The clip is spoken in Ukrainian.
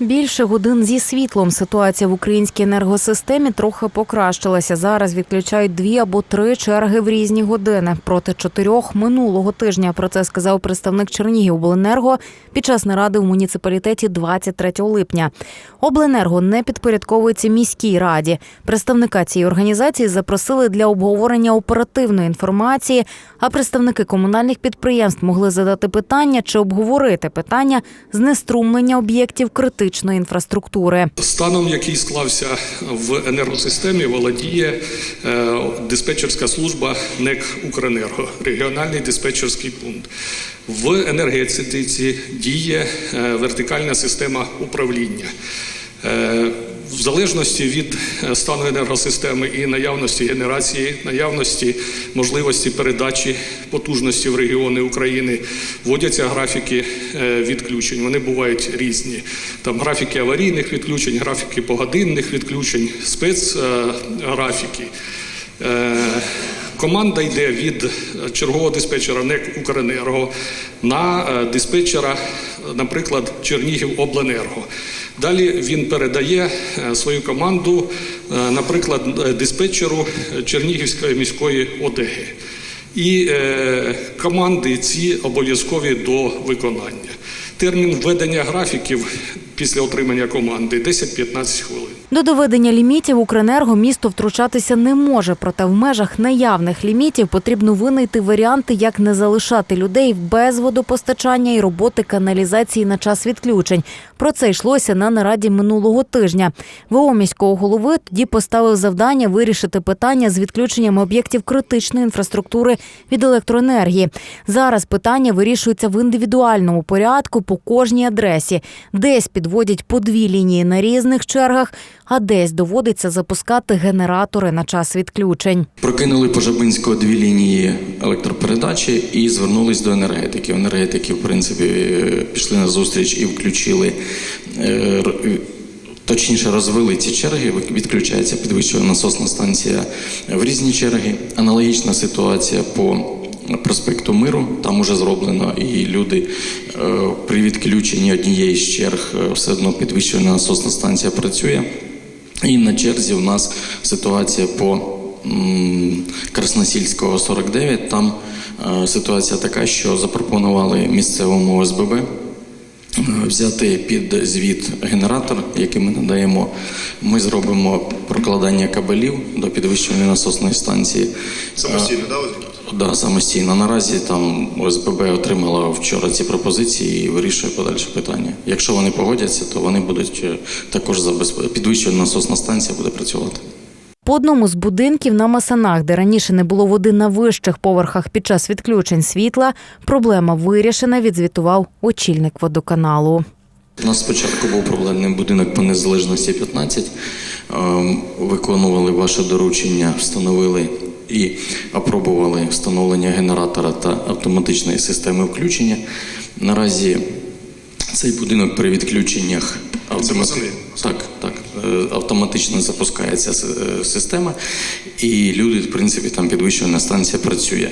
Більше годин зі світлом ситуація в українській енергосистемі трохи покращилася. Зараз відключають дві або три черги в різні години. Проти чотирьох минулого тижня. Про це сказав представник Чернігівобленерго під час наради в муніципалітеті 23 липня. Обленерго не підпорядковується міській раді. Представника цієї організації запросили для обговорення оперативної інформації. А представники комунальних підприємств могли задати питання чи обговорити питання знеструмлення об'єктів критичної інфраструктури. Станом, який склався в енергосистемі, володіє е, диспетчерська служба НЕК Укренерго, регіональний диспетчерський пункт. В енергетиці діє е, вертикальна система управління. Е, В залежності від е, стану енергосистеми і наявності генерації, наявності можливості передачі потужності в регіони України вводяться графіки е, відключень. Вони бувають різні. Там графіки аварійних відключень, графіки погодинних відключень, спецграфіки. Е, Команда йде від чергового диспетчера НЕК Укренерго на е, диспетчера, наприклад, Чернігів Обленерго. Далі він передає е, свою команду, е, наприклад, е, диспетчеру Чернігівської міської ОДГ. І е, команди ці обов'язкові до виконання. Термін введення графіків після отримання команди 10-15 хвилин. До доведення лімітів Укренерго місто втручатися не може, проте в межах наявних лімітів потрібно винайти варіанти, як не залишати людей без водопостачання і роботи каналізації на час відключень. Про це йшлося на нараді минулого тижня. ВО міського голови тоді поставив завдання вирішити питання з відключенням об'єктів критичної інфраструктури від електроенергії. Зараз питання вирішується в індивідуальному порядку по кожній адресі. Десь підводять по дві лінії на різних чергах, а десь доводиться запускати генератори на час відключень. Прокинули по Жабинського дві лінії електропередачі і звернулись до енергетики. Енергетики, в принципі, пішли на зустріч і включили. е, Точніше розвели ці черги, відключається підвищена насосна станція в різні черги. Аналогічна ситуація по проспекту Миру. Там уже зроблено, і люди е, при відключенні однієї з черг е, все одно підвищена насосна станція працює. І на черзі у нас ситуація по Красносільського 49. Там е, ситуація така, що запропонували місцевому ОСББ е, взяти під звіт генератор, який ми надаємо. Ми зробимо прокладання кабелів до підвищеної насосної станції. Самостійно, да? Да, самостійно. Наразі там ОСББ отримала вчора ці пропозиції і вирішує подальше питання. Якщо вони погодяться, то вони будуть е, також забезпечені. Підвищена насосна станція буде працювати. По одному з будинків на Масанах, де раніше не було води на вищих поверхах під час відключень світла, проблема вирішена, відзвітував очільник водоканалу. У нас спочатку був проблемний будинок по незалежності 15. Ем, Виконували ваше доручення, встановили і опробували встановлення генератора та автоматичної системи включення. Наразі цей будинок при відключеннях автомати- так, так, е, автоматично запускається е, система, і люди, в принципі, там підвищена станція працює.